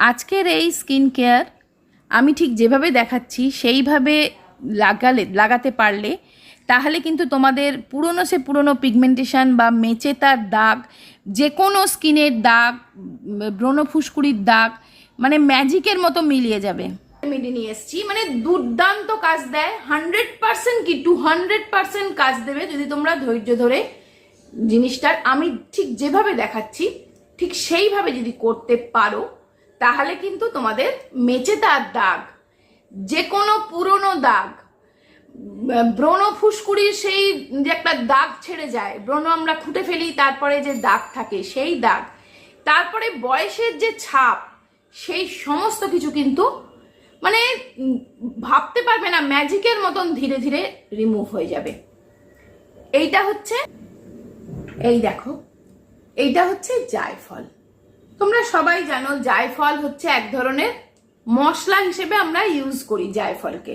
আজকের এই skin care আমি ঠিক যেভাবে দেখাচ্ছি সেইভাবে লাগালে লাগাতে পারলে তাহলে কিন্তু তোমাদের পুরনো সে পুরনো পিগমেন্টেশন বা মেচে তার দাগ যে কোনো স্কিনের দাগ উম, ব্রণ ফুসকুড়ির দাগ মানে ম্যাজিকের মতো মিলিয়ে যাবে। রেমেডি নিয়ে এসেছি মানে দুর্দান্ত কাজ দেয় হান্ড্রেড পার্সেন্ট কি টু হান্ড্রেড পার্সেন্ট কাজ দেবে যদি তোমরা ধৈর্য ধরে জিনিসটার। আমি ঠিক যেভাবে দেখাচ্ছি ঠিক সেইভাবে যদি করতে পারো তাহলে কিন্তু তোমাদের মেচে তার দাগ যে কোনো পুরনো দাগ। ব্রণ ফুসকুড়ির সেই যে একটা দাগ ছেড়ে যায়, ব্রণ আমরা খুঁটে ফেলি, তারপরে যে দাগ থাকে সেই দাগ। তারপরে বয়সের যে ছাপ, সেই সমস্ত কিছু কিন্তু মানে ভাবতে পারবে না, ম্যাজিকের মতন ধীরে ধীরে রিমুভ হয়ে যাবে। এইটা হচ্ছে, এই দেখো, এইটা হচ্ছে জায়ফল। তোমরা সবাই জানো জায়ফল হচ্ছে এক ধরনের মশলা হিসেবে আমরা ইউজ করি জায়ফলকে।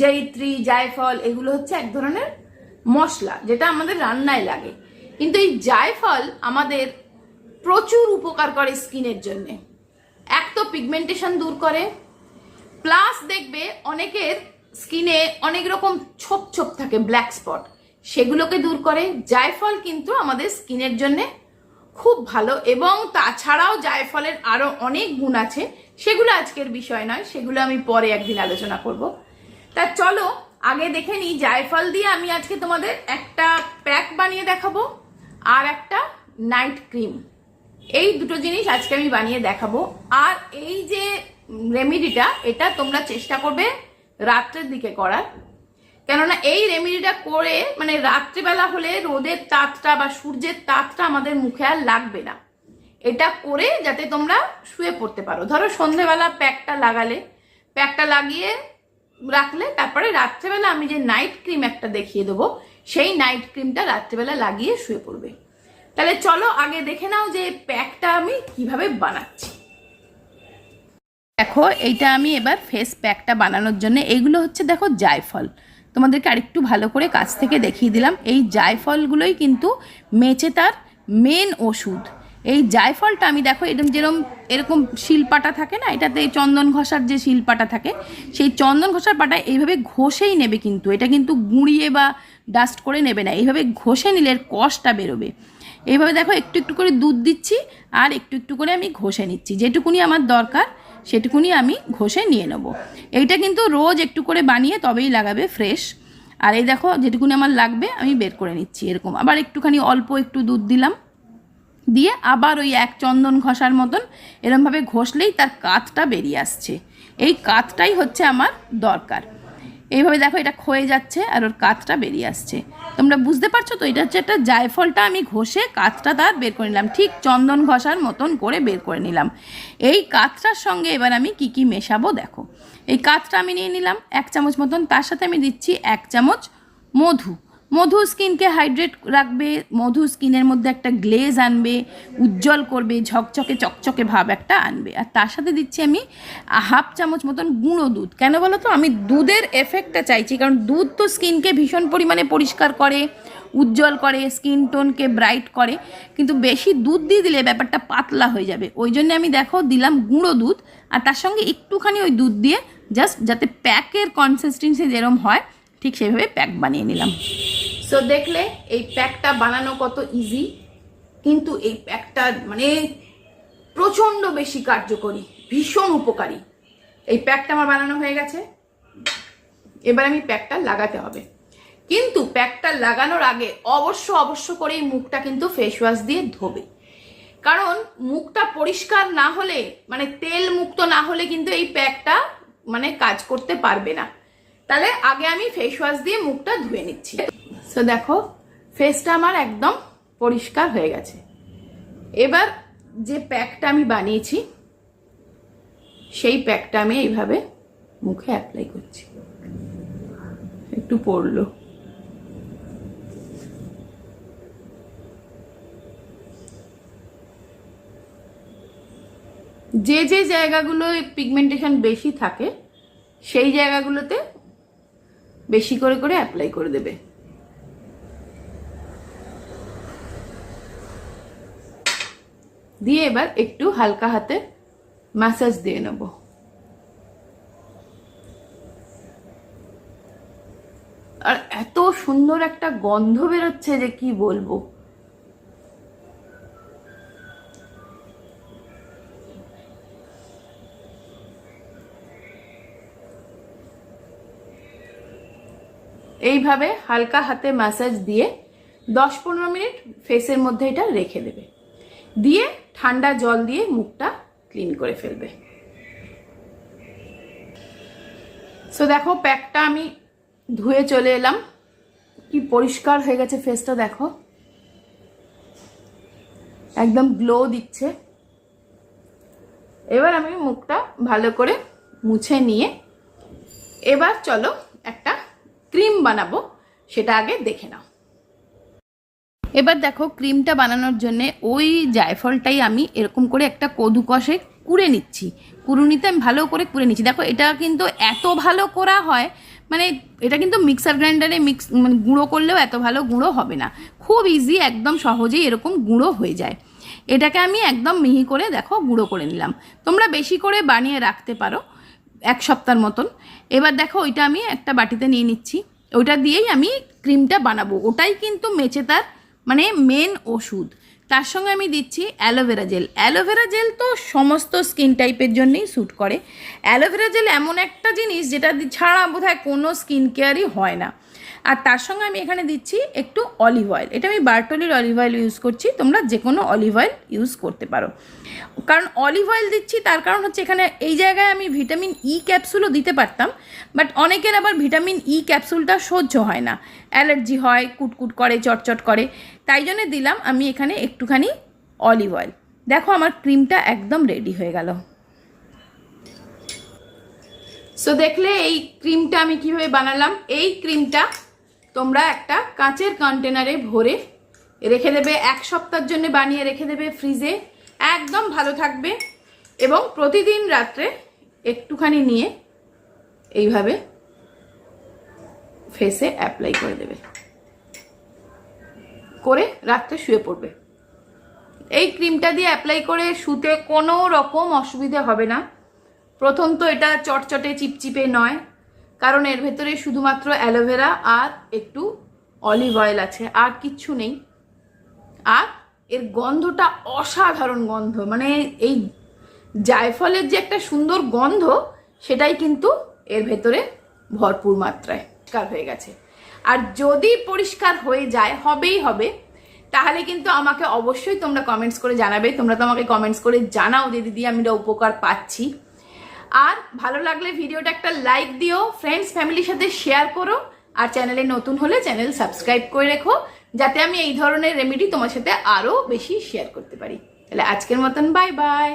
জয়িত্রী, জায়ফল, এগুলো হচ্ছে এক ধরনের মশলা, যেটা আমাদের রান্নায় লাগে। কিন্তু এই জায়ফল আমাদের প্রচুর উপকার করে স্কিনের জন্য। এক তো পিগমেন্টেশন দূর করে প্লাস দেখবে অনেকের স্কিনে অনেক রকম ছোপ ছোপ থাকে ব্ল্যাক স্পট সেগুলোকে দূর করে। জায়ফল কিন্তু আমাদের স্কিনের জন্য খুব ভালো এবং তাছাড়াও জায়ফলের আরও অনেক গুণ আছে। সেগুলো আজকের বিষয় নয়, সেগুলো আমি পরে একদিন আলোচনা করব। তা চলো, আগে দেখে নিই, জায়ফল দিয়ে আমি আজকে তোমাদের একটা প্যাক বানিয়ে দেখাবো আর একটা নাইট ক্রিম। এই দুটো জিনিস আজকে আমি বানিয়ে দেখাবো। আর এই যে রেমিডিটা, এটা তোমরা চেষ্টা করবে রাত্রের দিকে করার। কেননা এই রেমিডিটা করে মানে রাত্রিবেলা হলে রোদের তাতটা বা সূর্যের তাতটা আমাদের মুখে আর লাগবে না। এটা করে যাতে তোমরা শুয়ে পড়তে পারো। ধরো সন্ধেবেলা প্যাকটা লাগালে, প্যাকটা লাগিয়ে রাখলে তারপরে রাত্রেবেলা আমি যে নাইট ক্রিম একটা দেখিয়ে দেবো, সেই নাইট ক্রিমটা রাত্রেবেলা লাগিয়ে শুয়ে পড়বে। তাহলে চলো আগে দেখে নাও যে প্যাকটা আমি কীভাবে বানাচ্ছি। দেখো, এইটা আমি এবার ফেস প্যাকটা বানানোর জন্য এইগুলো হচ্ছে দেখো জায়ফল। তোমাদেরকে আরেকটু ভালো করে কাছ থেকে দেখিয়ে দিলাম। এই জায়ফলগুলোই কিন্তু মেচে তার মেন ওষুধ। এই জায়ফলটা আমি দেখো এরকম যেরকম, এরকম শিলপাটা থাকে না, এটাতে চন্দন ঘষার যে শিলপাটা থাকে, সেই চন্দন ঘষার পাটা এইভাবে ঘষেই নেবে কিন্তু, এটা কিন্তু গুঁড়িয়ে বা ডাস্ট করে নেবে না, এইভাবে ঘষে নিলে এর কষটা বেরোবে। এইভাবে দেখো, একটু একটু করে দুধ দিচ্ছি, আর একটু একটু করে আমি ঘষে নিচ্ছি, যেটুকুনি আমার দরকার সেটুকুনি আমি ঘষে নিয়ে নেব। এইটা কিন্তু রোজ একটু করে বানিয়ে তবেই লাগাবে ফ্রেশ আর এই দেখো, যেটুকুনি আমার লাগবে আমি বের করে নিচ্ছি এরকম। আবার একটুখানি অল্প একটু দুধ দিলাম। দিয়ে আবার ওই এক চন্দন ঘষার মতন এরমভাবে ঘষলেই তার কাতটা বেরিয়ে আসছে। এই কাতটাই হচ্ছে আমার দরকার। এইভাবে দেখো এটা ক্ষয়ে যাচ্ছে আর ওর কাতটা বেরিয়ে আসছে। তোমরা বুঝতে পারছ তো? এটা হচ্ছে একটা জায়ফলটা আমি ঘষে কাতটা তার বের করে নিলাম। ঠিক চন্দন ঘষার মতন করে বের করে নিলাম। এই কাতটার সঙ্গে এবার আমি কি কি মেশাবো দেখো। এই কাতটা আমি নিয়ে নিলাম এক চামচ মতন, তার সাথে আমি দিচ্ছি এক চামচ মধু। মধু স্কিনকে হাইড্রেট রাখবে, মধু স্কিনের মধ্যে একটা গ্লেজ আনবে, উজ্জ্বল করবে, ঝকঝকে, চকচকে ভাব একটা আনবে। আর তার সাথে দিচ্ছি আমি হাফ চামচ মতন গুঁড়ো দুধ। কেন বলো তো? আমি দুধের এফেক্টটা চাইছি, কারণ দুধ তো স্কিনকে ভীষণ পরিমাণে পরিষ্কার করে, উজ্জ্বল করে, স্কিন টোনকে ব্রাইট করে। কিন্তু বেশি দুধ দিয়ে দিলে ব্যাপারটা পাতলা হয়ে যাবে। ওই জন্য আমি দেখো দিলাম গুঁড়ো দুধ, আর তার সঙ্গে একটুখানি ওই দুধ দিয়ে জাস্ট যাতে প্যাকের কনসিস্টেন্সি যেরম হয়, ঠিক সেইভাবে প্যাক বানিয়ে নিলাম। সো দেখলে এই প্যাকটা বানানো কত ইজি কিন্তু এই প্যাকটা মানে প্রচণ্ড বেশি কার্যকরী, ভীষণ উপকারী। এই প্যাকটা আমার বানানো হয়ে গেছে। এবার আমি প্যাকটা লাগাতে হবে। কিন্তু প্যাকটা লাগানোর আগে অবশ্য অবশ্য করে এই মুখটা কিন্তু ফেস ওয়াশ দিয়ে ধোবে। কারণ মুখটা পরিষ্কার না হলে মানে তেল মুক্ত না হলে কিন্তু এই প্যাকটা মানে কাজ করতে পারবে না। তাহলে আগে আমি ফেস ওয়াশ দিয়ে মুখটা ধুয়ে নিচ্ছি। সো দেখো ফেসটা আমার একদম পরিষ্কার হয়ে গেছে। এবার যে প্যাকটা আমি বানিয়েছি, সেই প্যাকটা আমি এইভাবে মুখে অ্যাপ্লাই করছি। একটু পড়ল। যে যে জায়গাগুলো পিগমেন্টেশন বেশি থাকে, সেই জায়গাগুলোতে বেশি করে করে অ্যাপ্লাই করে দেবে। দিয়ে এবার একটু হালকা হাতে ম্যাসাজ দিয়ে নেব। আর এত সুন্দর একটা গন্ধ বেরোচ্ছে যে কি বলব। এইভাবে হালকা হাতে ম্যাসাজ দিয়ে দশ পনেরো মিনিট ফেসের মধ্যে এটা রেখে দেবে। দিয়ে ঠান্ডা জল দিয়ে মুখটা ক্লিন করে ফেলবে। সো দেখো, প্যাকটা আমি ধুয়ে চলে এলাম। কি পরিষ্কার হয়ে গেছে ফেসটা দেখো। একদম গ্লো দিচ্ছে। এবার আমি মুখটা ভালো করে মুছে নিয়ে এবার চলো একটা ক্রিম বানাবো, সেটা আগে দেখে নাও। এবার দেখো ক্রিমটা বানানোর জন্য ওই জায়ফলটাই আমি এরকম করে একটা কদু কষে কুড়ে নিচ্ছি। কুড়ুনিতে আমি ভালো করে কুড়ে নিচ্ছি। দেখো এটা কিন্তু এত ভালো করা হয় মানে এটা কিন্তু মিক্সার গ্রাইন্ডারে মিক্স মানে গুঁড়ো করলেও এত ভালো গুঁড়ো হবে না। খুব ইজি একদম সহজেই এরকম গুঁড়ো হয়ে যায়। এটাকে আমি একদম মিহি করে দেখো গুঁড়ো করে নিলাম। তোমরা বেশি করে বানিয়ে রাখতে পারো এক সপ্তাহের মতন। এবার দেখো ওইটা আমি একটা বাটিতে নিয়ে নিচ্ছি। ওইটা দিয়েই আমি ক্রিমটা বানাবো। ওটাই কিন্তু মেচে তার মানে মেন ওষুধ। তার সঙ্গে আমি দিচ্ছি অ্যালোভেরা জেল অ্যালোভেরা জেল তো সমস্ত স্কিন টাইপের জন্যই স্যুট করে। অ্যালোভেরা জেল এমন একটা জিনিস যেটা ছাড়া বোধহয় কোনো স্কিন কেয়ারই হয় না। আর তার সঙ্গে আমি এখানে দিচ্ছি একটু অলিভ অয়েল এটা আমি বার্টলির অলিভ অয়েল ইউজ করছি, তোমরা যে কোনো অলিভ অয়েল ইউজ করতে পারো। কারণ অলিভ অয়েল দিচ্ছি, তার কারণ হচ্ছে এখানে এই জায়গায় আমি ভিটামিন ই ক্যাপসুলও দিতে পারতাম বাট অনেকের আবার ভিটামিন ই ক্যাপসুলটা সহ্য হয় না। অ্যালার্জি হয়, কুটকুট করে, চটচট করে। তাই জন্য দিলাম আমি এখানে একটুখানি অলিভ অয়েল দেখো আমার ক্রিমটা একদম রেডি হয়ে গেল। সো দেখলে এই ক্রিমটা আমি কীভাবে বানালাম? এই ক্রিমটা তোমরা একটা কাঁচের কন্টেনারে ভরে রেখে দেবে। এক সপ্তাহের জন্য বানিয়ে রেখে দেবে ফ্রিজে একদম ভালো থাকবে। এবং প্রতিদিন রাত্রে একটুখানি নিয়ে এইভাবে ফেসে অ্যাপ্লাই করে দেবে। করে রাত্রে শুয়ে পড়বে। এই ক্রিমটা দিয়ে অ্যাপ্লাই করে শুতে কোনো রকম অসুবিধা হবে না। প্রথম তো এটা চটচটে, চিপচিপে নয়, কারণ এর ভেতরে শুধুমাত্র অ্যালোভেরা আর একটু অলিভ অয়েল আছে, আর কিচ্ছু নেই। আর এর গন্ধটা অসাধারণ গন্ধ মানে এই জায়ফলের যে একটা সুন্দর গন্ধ, সেটাই কিন্তু এর ভেতরে ভরপুর মাত্রায় পরিষ্কার হয়ে গেছে। আর যদি পরিষ্কার হয়ে যায়, হবেই হবে, তাহলে কিন্তু আমাকে অবশ্যই তোমরা কমেন্টস করে জানাবে। তোমরা তো আমাকে কমেন্টস করে জানাও যে, দিদি, আমি এটা উপকার পাচ্ছি। আর ভালো লাগলে ভিডিওটা একটা লাইক দিও ফ্রেন্ডস ফ্যামিলির সাথে শেয়ার করো, আর চ্যানেলে নতুন হলে চ্যানেল সাবস্ক্রাইব করে রেখো, যাতে আমি এই ধরনের রেমেডি তোমার সাথে আরও বেশি শেয়ার করতে পারি। তাহলে আজকের মতন বাই বাই